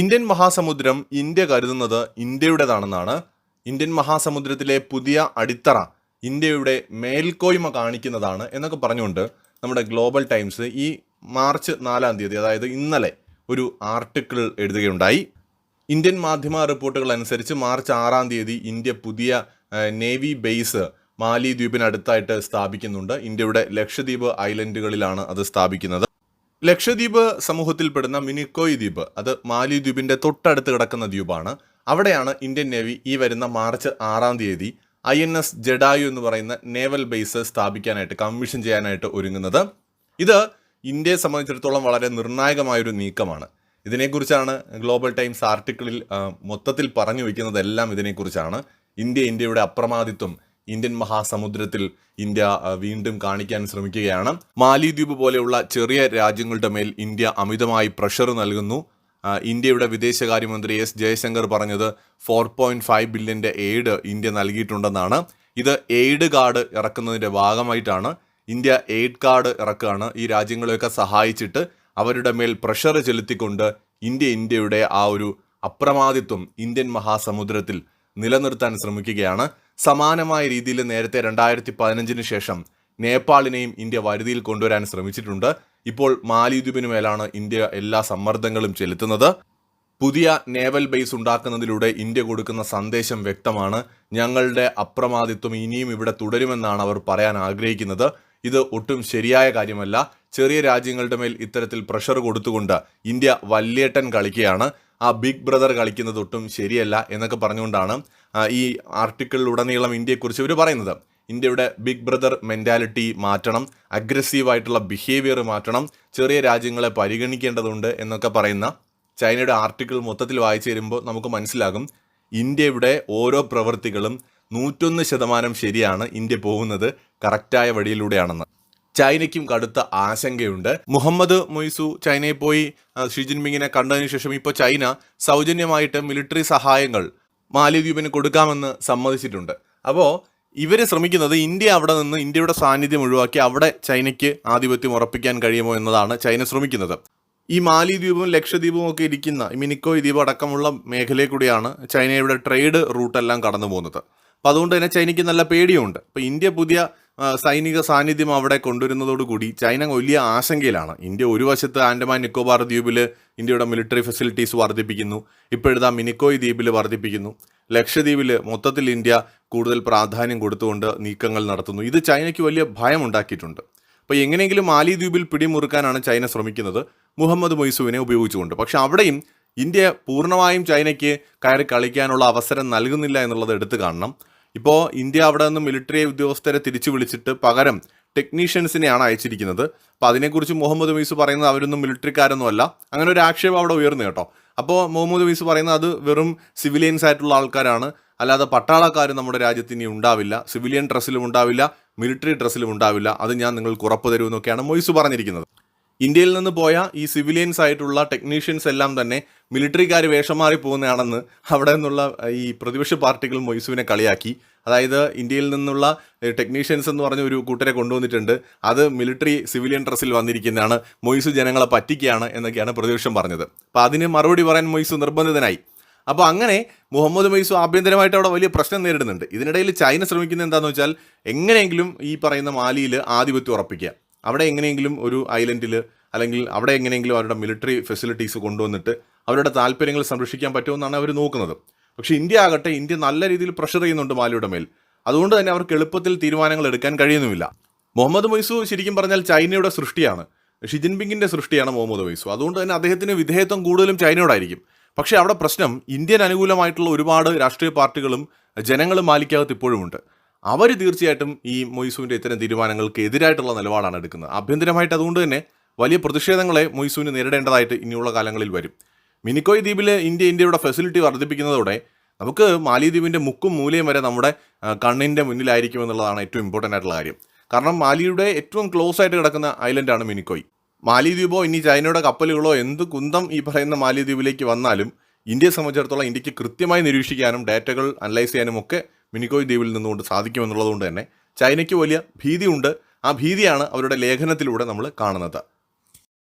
Indian മഹാസമുദ്രം India കരുതുന്നത് ഇന്ത്യയുടേതാണെന്നാണ്. Indian മഹാസമുദ്രത്തിലെ പുതിയ അടിത്തറ ഇന്ത്യയുടെ മേൽക്കോയ്മ കാണിക്കുന്നതാണ് എന്നൊക്കെ പറഞ്ഞുകൊണ്ട് നമ്മുടെ ഗ്ലോബൽ ടൈംസ് ഈ മാർച്ച് നാലാം തീയതി അതായത് ഇന്നലെ ഒരു ആർട്ടിക്കിൾ എഴുതുകയുണ്ടായി. ഇന്ത്യൻ മാധ്യമ റിപ്പോർട്ടുകൾ അനുസരിച്ച് മാർച്ച് ആറാം തീയതി ഇന്ത്യ പുതിയ നേവി ബേസ് മാലി ദ്വീപിനടുത്തായിട്ട് സ്ഥാപിക്കുന്നുണ്ട്. ഇന്ത്യയുടെ ലക്ഷദ്വീപ് ഐലൻഡുകളിലാണ് അത് സ്ഥാപിക്കുന്നത്. ലക്ഷദ്വീപ് സമൂഹത്തിൽപ്പെടുന്ന മിനിക്കോയ് ദ്വീപ് അത് മാലി ദ്വീപിന്റെ തൊട്ടടുത്ത് കിടക്കുന്ന ദ്വീപാണ്. അവിടെയാണ് ഇന്ത്യൻ നേവി ഈ വരുന്ന മാർച്ച് ആറാം തീയതി ഐ എൻ എസ് ജഡായു എന്ന് പറയുന്ന നേവൽ ബേസ് സ്ഥാപിക്കാനായിട്ട് കമ്മീഷൻ ചെയ്യാനായിട്ട് ഒരുങ്ങുന്നത്. ഇത് ഇന്ത്യയെ സംബന്ധിച്ചിടത്തോളം വളരെ നിർണായകമായൊരു നീക്കമാണ്. ഇതിനെക്കുറിച്ചാണ് ഗ്ലോബൽ ടൈംസ് ആർട്ടിക്കിളിൽ മൊത്തത്തിൽ പറഞ്ഞു വയ്ക്കുന്നതെല്ലാം ഇതിനെക്കുറിച്ചാണ്. ഇന്ത്യ ഇന്ത്യയുടെ അപ്രമാദിത്വം ഇന്ത്യൻ മഹാസമുദ്രത്തിൽ ഇന്ത്യ വീണ്ടും കാണിക്കാൻ ശ്രമിക്കുകയാണ്. മാലിദ്വീപ് പോലെയുള്ള ചെറിയ രാജ്യങ്ങളുടെ മേൽ ഇന്ത്യ അമിതമായി പ്രഷർ നൽകുന്നു. ഇന്ത്യയുടെ വിദേശകാര്യമന്ത്രി എസ്. ജയശങ്കർ പറഞ്ഞത് ഫോർ പോയിന്റ് ഫൈവ് ബില്യന്റെ എയ്ഡ് ഇന്ത്യ നൽകിയിട്ടുണ്ടെന്നാണ്. ഇത് എയ്ഡ് കാർഡ് ഇറക്കുന്നതിന്റെ ഭാഗമായിട്ടാണ്. ഇന്ത്യ എയ്ഡ് കാർഡ് ഇറക്കുകയാണ്. ഈ രാജ്യങ്ങളെയൊക്കെ സഹായിച്ചിട്ട് അവരുടെ മേൽ പ്രഷർ ചെലുത്തിക്കൊണ്ട് ഇന്ത്യ ഇന്ത്യയുടെ ആ ഒരു അപ്രമാദിത്വം ഇന്ത്യൻ മഹാസമുദ്രത്തിൽ നിലനിർത്താൻ ശ്രമിക്കുകയാണ്. സമാനമായ രീതിയിൽ നേരത്തെ രണ്ടായിരത്തി പതിനഞ്ചിന് ശേഷം നേപ്പാളിനെയും ഇന്ത്യ വരുതിയിൽ കൊണ്ടുവരാൻ ശ്രമിച്ചിട്ടുണ്ട്. ഇപ്പോൾ മാലിദ്വീപിന് മേലാണ് ഇന്ത്യ എല്ലാ സമ്മർദ്ദങ്ങളും ചെലുത്തുന്നത്. പുതിയ നേവൽ ബേസ് ഉണ്ടാക്കുന്നതിലൂടെ ഇന്ത്യ കൊടുക്കുന്ന സന്ദേശം വ്യക്തമാണ്. ഞങ്ങളുടെ അപ്രമാദിത്വം ഇനിയും ഇവിടെ തുടരുമെന്നാണ് അവർ പറയാൻ ആഗ്രഹിക്കുന്നത്. ഇത് ഒട്ടും ശരിയായ കാര്യമല്ല. ചെറിയ രാജ്യങ്ങളുടെ മേൽ ഇത്തരത്തിൽ പ്രഷർ കൊടുത്തുകൊണ്ട് ഇന്ത്യ വല്യേട്ടൻ കളിക്കുകയാണ്. ആ ബിഗ് ബ്രദർ കളിക്കുന്നത് ഒട്ടും ശരിയല്ല എന്നൊക്കെ പറഞ്ഞുകൊണ്ടാണ് ഈ ആർട്ടിക്കിളിലുടനീളം ഇന്ത്യയെക്കുറിച്ച് ഇവർ പറയുന്നത്. ഇന്ത്യയുടെ ബിഗ് ബ്രദർ മെന്റാലിറ്റി മാറ്റണം അഗ്രസീവായിട്ടുള്ള ബിഹേവിയർ മാറ്റണം ചെറിയ രാജ്യങ്ങളെ പരിഗണിക്കേണ്ടതുണ്ട് എന്നൊക്കെ പറയുന്ന ചൈനയുടെ ആർട്ടിക്കിൾ മൊത്തത്തിൽ വായിച്ചു തരുമ്പോൾ നമുക്ക് മനസ്സിലാകും ഇന്ത്യയുടെ ഓരോ പ്രവൃത്തികളും നൂറ്റൊന്ന് ശതമാനം ശരിയാണ് ഇന്ത്യ പോകുന്നത് കറക്റ്റായ വഴിയിലൂടെയാണെന്ന്. ചൈനയ്ക്കും കടുത്ത ആശങ്കയുണ്ട്. മുഹമ്മദ് മൊയ്സു ചൈനയിൽ പോയി ഷി ജിൻപിങ്ങിനെ കണ്ടതിന് ശേഷം ഇപ്പോൾ ചൈന സൗജന്യമായിട്ട് മിലിറ്ററി സഹായങ്ങൾ മാലിദ്വീപിന് കൊടുക്കാമെന്ന് സമ്മതിച്ചിട്ടുണ്ട്. അപ്പോൾ ഇവർ ശ്രമിക്കുന്നത് ഇന്ത്യ അവിടെ നിന്ന് ഇന്ത്യയുടെ സാന്നിധ്യം ഒഴിവാക്കി അവിടെ ചൈനയ്ക്ക് ആധിപത്യം ഉറപ്പിക്കാൻ കഴിയുമോ എന്നതാണ് ചൈന ശ്രമിക്കുന്നത്. ഈ മാലിദ്വീപും ലക്ഷദ്വീപും ഒക്കെ ഇരിക്കുന്ന മിനിക്കോയ് ദ്വീപ് അടക്കമുള്ള മേഖലയിൽ കൂടിയാണ് ചൈനയുടെ ട്രേഡ് റൂട്ടെല്ലാം കടന്നു പോകുന്നത് അപ്പോൾ അതുകൊണ്ട് തന്നെ ചൈനയ്ക്ക് നല്ല പേടിയുണ്ട്. അപ്പോൾ ഇന്ത്യ പുതിയ സൈനിക സാന്നിധ്യം അവിടെ കൊണ്ടുവരുന്നതോടുകൂടി ചൈന വലിയ ആശങ്കയിലാണ്. ഇന്ത്യ ഒരു വശത്ത് ആൻഡമാൻ നിക്കോബാർ ദ്വീപിൽ ഇന്ത്യയുടെ മിലിറ്ററി ഫെസിലിറ്റീസ് വർദ്ധിപ്പിക്കുന്നു. ഇപ്പോഴത്തെ മിനിക്കോയ് ദ്വീപിൽ വർദ്ധിപ്പിക്കുന്നു. ലക്ഷദ്വീപിൽ മൊത്തത്തിൽ ഇന്ത്യ കൂടുതൽ പ്രാധാന്യം കൊടുത്തുകൊണ്ട് നീക്കങ്ങൾ നടത്തുന്നു. ഇത് ചൈനയ്ക്ക് വലിയ ഭയം ഉണ്ടാക്കിയിട്ടുണ്ട്. അപ്പോൾ എങ്ങനെയെങ്കിലും മാലിദ്വീപിൽ പിടിമുറുക്കാനാണ് ചൈന ശ്രമിക്കുന്നത്. മുഹമ്മദ് മൊയ്സുവിനെ ഉപയോഗിച്ചുകൊണ്ട്. പക്ഷേ അവിടെയും ഇന്ത്യ പൂർണമായും ചൈനയ്ക്ക് കയറി കളിക്കാനുള്ള അവസരം നൽകുന്നില്ല എന്നുള്ളത് എടുത്തു കാണണം. ഇപ്പോൾ ഇന്ത്യ അവിടെ നിന്ന് മിലിറ്ററി ഉദ്യോഗസ്ഥരെ തിരിച്ചു വിളിച്ചിട്ട് പകരം ടെക്നീഷ്യൻസിനെയാണ് അയച്ചിരിക്കുന്നത്. അപ്പോൾ അതിനെക്കുറിച്ച് മുഹമ്മദ് മീസ് പറയുന്നത് അവരൊന്നും മിലിറ്ററിക്കാരൊന്നും അല്ല അങ്ങനെ ഒരു ആക്ഷേപം അവിടെ ഉയർന്നു കേട്ടോ. അപ്പോൾ മുഹമ്മദ് മീസ് പറയുന്നത് അത് വെറും സിവിലിയൻസ് ആയിട്ടുള്ള ആൾക്കാരാണ്. അല്ലാതെ പട്ടാളക്കാർ നമ്മുടെ രാജ്യത്ത് ഇനി ഉണ്ടാവില്ല. സിവിലിയൻ ഡ്രസ്സിലും ഉണ്ടാവില്ല. മിലിറ്ററി ഡ്രസ്സിലും ഉണ്ടാവില്ല. അത് ഞാൻ നിങ്ങൾക്ക് ഉറപ്പ് തരുമെന്നൊക്കെയാണ് മൊയ്സ് പറഞ്ഞിരിക്കുന്നത്. ഇന്ത്യയിൽ നിന്ന് പോയ ഈ സിവിലിയൻസ് ആയിട്ടുള്ള ടെക്നീഷ്യൻസ് എല്ലാം തന്നെ മിലിറ്ററിക്കാർ വേഷം മാറി പോകുന്നതാണെന്ന് അവിടെ നിന്നുള്ള ഈ പ്രതിപക്ഷ പാർട്ടികൾ മൊയ്സുവിനെ കളിയാക്കി. അതായത് ഇന്ത്യയിൽ നിന്നുള്ള ടെക്നീഷ്യൻസ് എന്ന് പറഞ്ഞ ഒരു കൂട്ടരെ കൊണ്ടുവന്നിട്ടുണ്ട്. അത് മിലിറ്ററി സിവിലിയൻ ഡ്രസ്സിൽ വന്നിരിക്കുന്നതാണ്. മൊയ്സു ജനങ്ങളെ പറ്റിക്കുകയാണ് എന്നൊക്കെയാണ് പ്രതിപക്ഷം പറഞ്ഞത്. അപ്പോൾ അതിന് മറുപടി പറയാൻ മൊയ്സു നിർബന്ധിതനായി. അപ്പോൾ അങ്ങനെ മുഹമ്മദ് മൊയ്സു ആഭ്യന്തരമായിട്ട് അവിടെ വലിയ പ്രശ്നം നേരിടുന്നുണ്ട്. ഇതിനിടയിൽ ചൈന ശ്രമിക്കുന്നത് എന്താണെന്ന് വെച്ചാൽ എങ്ങനെയെങ്കിലും ഈ പറയുന്ന മാലിയിൽ ആധിപത്യം ഉറപ്പിക്കുക. അവിടെ എങ്ങനെയെങ്കിലും ഒരു ഐലൻഡിൽ അല്ലെങ്കിൽ അവിടെ എങ്ങനെയെങ്കിലും അവരുടെ മിലിറ്ററി ഫെസിലിറ്റീസ് കൊണ്ടുവന്നിട്ട് അവരുടെ താല്പര്യങ്ങൾ സംരക്ഷിക്കാൻ പറ്റുമെന്നാണ് അവർ നോക്കുന്നത്. പക്ഷേ ഇന്ത്യ ആകട്ടെ ഇന്ത്യ നല്ല രീതിയിൽ പ്രഷർ ചെയ്യുന്നുണ്ട് മാലിയുടെ മേൽ. അതുകൊണ്ട് തന്നെ അവർക്ക് എളുപ്പത്തിൽ തീരുമാനങ്ങൾ എടുക്കാൻ കഴിയുന്നുമില്ല. മുഹമ്മദ് മൊയ്സു ശരിക്കും പറഞ്ഞാൽ ചൈനയുടെ സൃഷ്ടിയാണ്. ഷി ജിൻപിങ്ങിന്റെ സൃഷ്ടിയാണ് മുഹമ്മദ് മൊയ്സു. അതുകൊണ്ട് തന്നെ അദ്ദേഹത്തിന് വിധേയത്വം കൂടുതലും ചൈനയോടായിരിക്കും. പക്ഷേ അവിടെ പ്രശ്നം ഇന്ത്യൻ അനുകൂലമായിട്ടുള്ള ഒരുപാട് രാഷ്ട്രീയ പാർട്ടികളും ജനങ്ങളും മാലിക്കകത്ത് ഇപ്പോഴുമുണ്ട്. അവർ തീർച്ചയായിട്ടും ഈ മൊയ്സുവിന്റെ ഇത്തരം തീരുമാനങ്ങൾക്ക് എതിരായിട്ടുള്ള നിലപാടാണ് എടുക്കുന്നത്. ആഭ്യന്തരമായിട്ട് അതുകൊണ്ട് തന്നെ വലിയ പ്രതിഷേധങ്ങളെ മൊയ്സുവിന് നേരിടേണ്ടതായിട്ട് ഇനിയുള്ള കാലങ്ങളിൽ വരും. മിനിക്കോയ് ദ്വീപിൽ ഇന്ത്യ ഇന്ത്യയുടെ ഫെസിലിറ്റി വർദ്ധിപ്പിക്കുന്നതോടെ നമുക്ക് മാലിദ്വീപിന്റെ മുക്കും മൂലയും വരെ നമ്മുടെ കണ്ണിന്റെ മുന്നിലായിരിക്കും എന്നുള്ളതാണ് ഏറ്റവും ഇമ്പോർട്ടന്റ് ആയിട്ടുള്ള കാര്യം. കാരണം മാലിയുടെ ഏറ്റവും ക്ലോസ് ആയിട്ട് കിടക്കുന്ന ഐലൻഡാണ് മിനിക്കോയ്. മാലിദ്വീപോ ഇനി ചൈനയുടെ കപ്പലുകളോ എന്ത് കുന്തം ഈ പറയുന്ന മാലിദ്വീപിലേക്ക് വന്നാലും ഇന്ത്യയെ സംബന്ധിച്ചിടത്തോളം ഇന്ത്യയ്ക്ക് കൃത്യമായി നിരീക്ഷിക്കാനും ഡാറ്റകൾ അനലൈസ് ചെയ്യാനും ഒക്കെ മിനിക്കോയ് ദ്വീപിൽ നിന്നുകൊണ്ട് സാധിക്കുമെന്നുള്ളതുകൊണ്ട് തന്നെ ചൈനയ്ക്ക് വലിയ ഭീതിയുണ്ട്. ആ ഭീതിയാണ് അവരുടെ ലേഖനത്തിലൂടെ നമ്മൾ കാണുന്നത്.